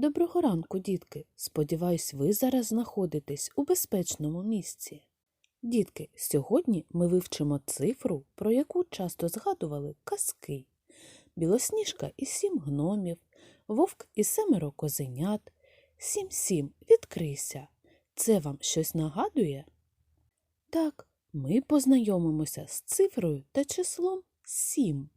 Доброго ранку, дітки. Сподіваюсь, ви зараз знаходитесь у безпечному місці. Дітки, сьогодні ми вивчимо цифру, про яку часто згадували казки. Білосніжка і сім гномів, вовк і семеро козенят. Сім-сім, відкрийся. Це вам щось нагадує? Так, ми познайомимося з цифрою та числом сім.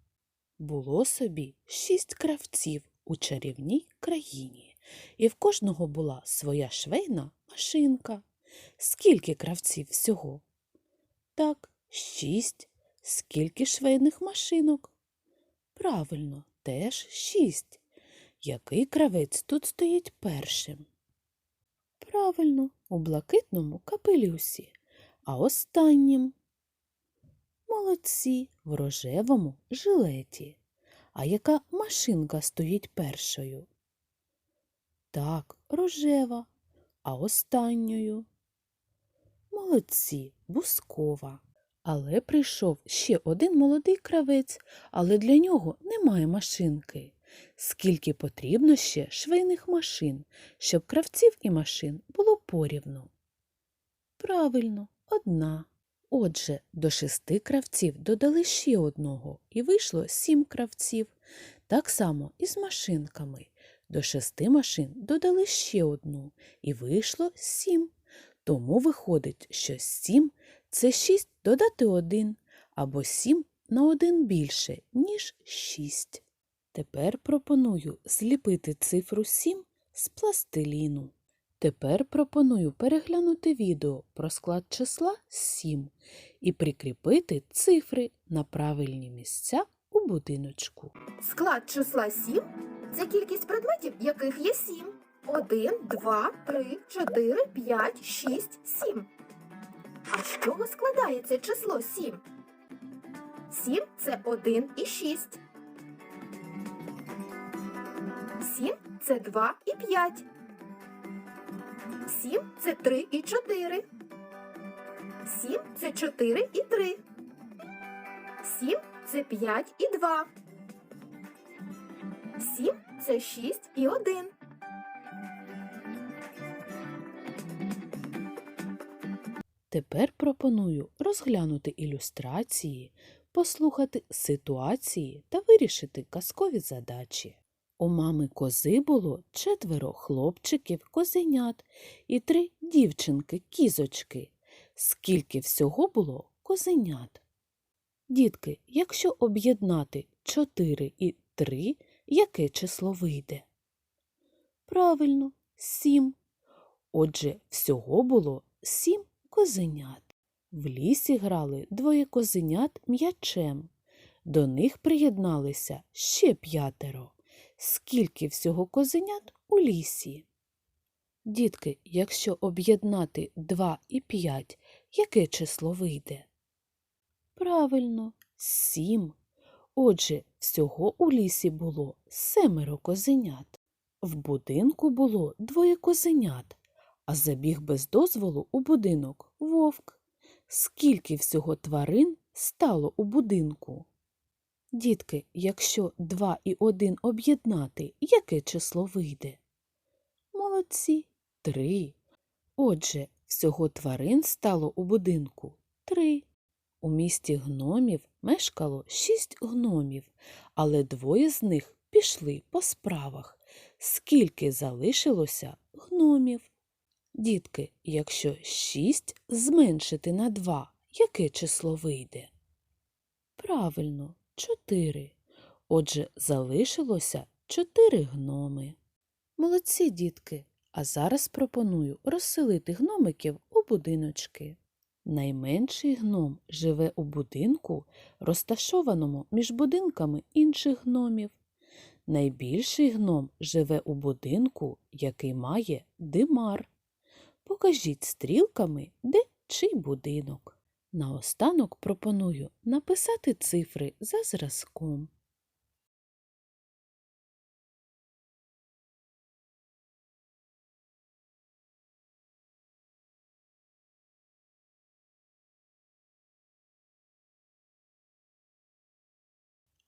Було собі шість кравців у чарівній країні, і в кожного була своя швейна машинка. Скільки кравців всього? Так, шість. Скільки швейних машинок? Правильно, теж шість. Який кравець тут стоїть першим? Правильно, у блакитному капелюсі, а останнім молодці в рожевому жилеті. А яка машинка стоїть першою? Так, рожева, а останньою. Молодці, бускова. Але прийшов ще один молодий кравець, але для нього немає машинки. Скільки потрібно ще швейних машин, щоб кравців і машин було порівну? Правильно, одна. Отже, до шести кравців додали ще одного, і вийшло сім кравців. Так само і з машинками. До шести машин додали ще одну, і вийшло сім. Тому виходить, що сім це шість додати один, або сім на один більше, ніж шість. Тепер пропоную зліпити цифру сім з пластиліну. Тепер пропоную переглянути відео про склад числа 7 і прикріпити цифри на правильні місця у будиночку. Склад числа 7 – це кількість предметів, яких є 7. 1, 2, 3, 4, 5, 6, 7. А з чого складається число 7? 7 – це 1 і 6. 7 – це 2 і 5. 7 – це 3 і 4. 7 – це 4 і 3. 7 – це 5 і 2. 7 – це 6 і 1. Тепер пропоную розглянути ілюстрації, послухати ситуації та вирішити казкові задачі. У мами кози було четверо хлопчиків козенят і три дівчинки кізочки. Скільки всього було козенят? Дітки, якщо об'єднати 4 і 3, яке число вийде? Правильно, 7. Отже, всього було 7 козенят. В лісі грали двоє козенят м'ячем. До них приєдналися ще п'ятеро. Скільки всього козенят у лісі? Дітки, якщо об'єднати 2 і 5, яке число вийде? Правильно, 7. Отже, всього у лісі було семеро козенят. В будинку було двоє козенят, а забіг без дозволу у будинок вовк. Скільки всього тварин стало у будинку? Дітки, якщо 2 і 1 об'єднати, яке число вийде? Молодці, 3. Отже, всього тварин стало у будинку 3. У місті гномів мешкало 6 гномів, але двоє з них пішли по справах. Скільки залишилося гномів? Дітки, якщо 6 зменшити на 2, яке число вийде? Правильно, 4. Отже, залишилося 4 гноми. Молодці, дітки. А зараз пропоную розселити гномиків у будиночки. Найменший гном живе у будинку, розташованому між будинками інших гномів. Найбільший гном живе у будинку, який має димар. Покажіть стрілками, де чий будинок. Наостанок пропоную написати цифри за зразком.